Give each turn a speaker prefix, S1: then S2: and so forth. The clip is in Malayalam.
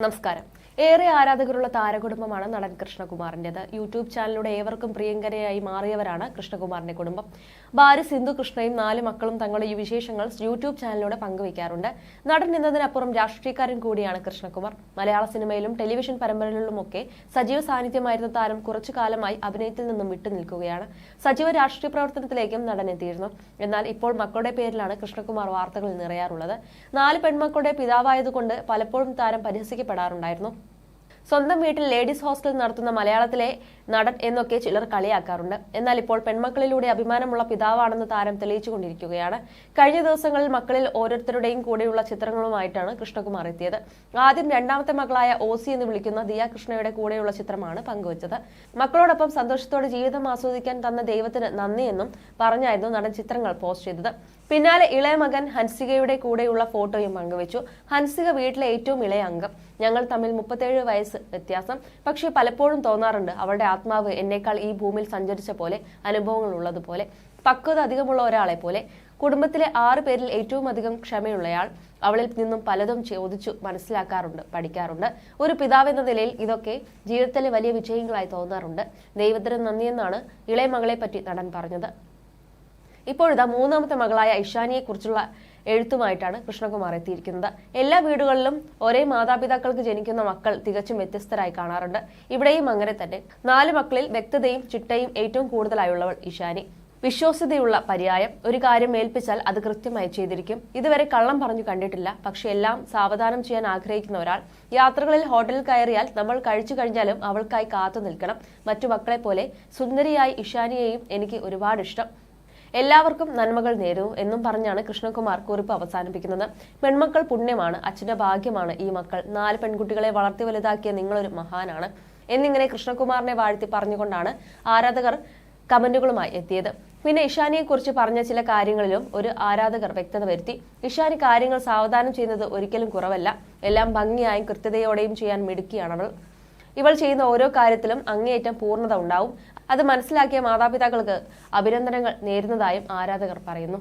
S1: നമസ്കാരം. ഏറെ ആരാധകരുള്ള താരകുടുംബമാണ് നടൻ കൃഷ്ണകുമാറിന്റെത് യൂട്യൂബ് ചാനലിലൂടെ ഏവർക്കും പ്രിയങ്കരയായി മാറിയവരാണ് കൃഷ്ണകുമാറിന്റെ കുടുംബം. ഭാര്യ സിന്ധു കൃഷ്ണയും നാല് മക്കളും തങ്ങളുടെ ഈ വിശേഷങ്ങൾ യൂട്യൂബ് ചാനലിലൂടെ പങ്കുവയ്ക്കാറുണ്ട്. നടൻ എന്നതിനപ്പുറം രാഷ്ട്രീയക്കാരൻ കൂടിയാണ് കൃഷ്ണകുമാർ. മലയാള സിനിമയിലും ടെലിവിഷൻ പരമ്പരകളിലുമൊക്കെ സജീവ സാന്നിധ്യമായിരുന്ന താരം കുറച്ചു കാലമായി അഭിനയത്തിൽ നിന്നും വിട്ടുനിൽക്കുകയാണ് സജീവ രാഷ്ട്രീയ പ്രവർത്തനത്തിലേക്കും നടൻ എത്തിയിരുന്നു. എന്നാൽ ഇപ്പോൾ മക്കളുടെ പേരിലാണ് കൃഷ്ണകുമാർ വാർത്തകളിൽ നിറയാറുള്ളത്. നാല് പെൺമക്കളുടെ പിതാവായതുകൊണ്ട് പലപ്പോഴും താരം പരിഹസിക്കപ്പെടാറുണ്ടായിരുന്നു. സ്വന്തം വീട്ടിൽ ലേഡീസ് ഹോസ്റ്റൽ നടത്തുന്ന മലയാളത്തിലെ നടൻ എന്നൊക്കെ ചിലർ കളിയാക്കാറുണ്ട്. എന്നാൽ ഇപ്പോൾ പെൺമക്കളിലൂടെ അഭിമാനമുള്ള പിതാവാണെന്ന് താരം തെളിയിച്ചുകൊണ്ടിരിക്കുകയാണ്. കഴിഞ്ഞ ദിവസങ്ങളിൽ മക്കളിൽ ഓരോരുത്തരുടെയും കൂടെയുള്ള ചിത്രങ്ങളുമായിട്ടാണ് കൃഷ്ണകുമാർ എത്തിയത്. ആദ്യം രണ്ടാമത്തെ മകളായ ഓസി എന്ന് വിളിക്കുന്ന ദിയ കൃഷ്ണയുടെ കൂടെയുള്ള ചിത്രമാണ് പങ്കുവച്ചത്. മക്കളോടൊപ്പം സന്തോഷത്തോടെ ജീവിതം ആസ്വദിക്കാൻ തന്ന ദൈവത്തിന് നന്ദിയെന്നും പറഞ്ഞായിരുന്നു നടൻ ചിത്രങ്ങൾ പോസ്റ്റ് ചെയ്തത്. പിന്നാലെ ഇളയ മകൻ ഹൻസികയുടെ കൂടെയുള്ള ഫോട്ടോയും പങ്കുവച്ചു. ഹൻസിക വീട്ടിലെ ഏറ്റവും ഇളയ അംഗം. ഞങ്ങൾ തമ്മിൽ മുപ്പത്തേഴ് വയസ്സ് വ്യത്യാസം. പക്ഷേ പലപ്പോഴും തോന്നാറുണ്ട് അവളുടെ ആത്മാവ് എന്നേക്കാൾ ഈ ഭൂമിയിൽ സഞ്ചരിച്ച പോലെ അനുഭവങ്ങൾ ഉള്ളതുപോലെ പക്വത അധികമുള്ള ഒരാളെ പോലെ. കുടുംബത്തിലെ ആറ് പേരിൽ ഏറ്റവും അധികം ക്ഷമയുള്ളയാൾ അവളിൽ നിന്നും പലതും ചോദിച്ചു മനസ്സിലാക്കാറുണ്ട് പഠിക്കാറുണ്ട്. ഒരു പിതാവ് എന്ന നിലയിൽ ഇതൊക്കെ ജീവിതത്തിലെ വലിയ വിജയങ്ങളായി തോന്നാറുണ്ട്. ദൈവത്തിന് നന്ദിയെന്നാണ് ഇളയ മകളെ പറ്റി നടൻ പറഞ്ഞത്. ഇപ്പോഴിതാ മൂന്നാമത്തെ മകളായ ഇഷാനിയെ കുറിച്ചുള്ള എഴുത്തുമായിട്ടാണ് കൃഷ്ണകുമാർ എത്തിയിരിക്കുന്നത്. എല്ലാ വീടുകളിലും ഒരേ മാതാപിതാക്കൾക്ക് ജനിക്കുന്ന മക്കൾ തികച്ചും വ്യത്യസ്തരായി കാണാറുണ്ട്. ഇവിടെയും അങ്ങനെ തന്നെ. നാല് മക്കളിൽ വ്യക്തതയും ചിട്ടയും ഏറ്റവും കൂടുതലായുള്ളവൾ ഇഷാനി. വിശ്വാസ്യതയുള്ള പര്യായം. ഒരു കാര്യം ഏൽപ്പിച്ചാൽ അത് കൃത്യമായി ചെയ്തിരിക്കും. ഇതുവരെ കള്ളം പറഞ്ഞു കണ്ടിട്ടില്ല. പക്ഷെ എല്ലാം സാവധാനം ചെയ്യാൻ ആഗ്രഹിക്കുന്ന ഒരാൾ. യാത്രകളിൽ ഹോട്ടലിൽ കയറിയാൽ നമ്മൾ കഴിച്ചു കഴിഞ്ഞാലും അവൾക്കായി കാത്തു നിൽക്കണം. മറ്റു മക്കളെ പോലെ സുന്ദരിയായി ഇഷാനിയെയും എനിക്ക് ഒരുപാട് ഇഷ്ടം എല്ലാവർക്കും നന്മകൾ നേരുന്നു എന്നും പറഞ്ഞാണ് കൃഷ്ണകുമാർ കുറിപ്പ് അവസാനിപ്പിക്കുന്നത്. പെൺമക്കൾ പുണ്യമാണ് അച്ഛന്റെ ഭാഗ്യമാണ് ഈ മക്കൾ. നാല് പെൺകുട്ടികളെ വളർത്തി വലുതാക്കിയ നിങ്ങളൊരു മഹാനാണ്. എന്നിങ്ങനെ കൃഷ്ണകുമാറിനെ വാഴ്ത്തി പറഞ്ഞുകൊണ്ടാണ് ആരാധകർ കമന്റുകളുമായി എത്തിയത്. പിന്നെ ഇഷാനിയെക്കുറിച്ച് പറഞ്ഞ ചില കാര്യങ്ങളിലും ഒരു ആരാധകർ വ്യക്തത വരുത്തി. ഇഷാനി കാര്യങ്ങൾ സാവധാനം ചെയ്യുന്നത് ഒരിക്കലും കുറവല്ല. എല്ലാം ഭംഗിയായും കൃത്യതയോടെയും ചെയ്യാൻ മിടുക്കിയാണവൾ ഇവൾ ചെയ്യുന്ന ഓരോ കാര്യത്തിലും അങ്ങേയറ്റം പൂർണത ഉണ്ടാവും. അത് മനസ്സിലാക്കിയ മാതാപിതാക്കൾക്ക് അഭിനന്ദനങ്ങൾ നേരുന്നതായും ആരാധകർ പറയുന്നു.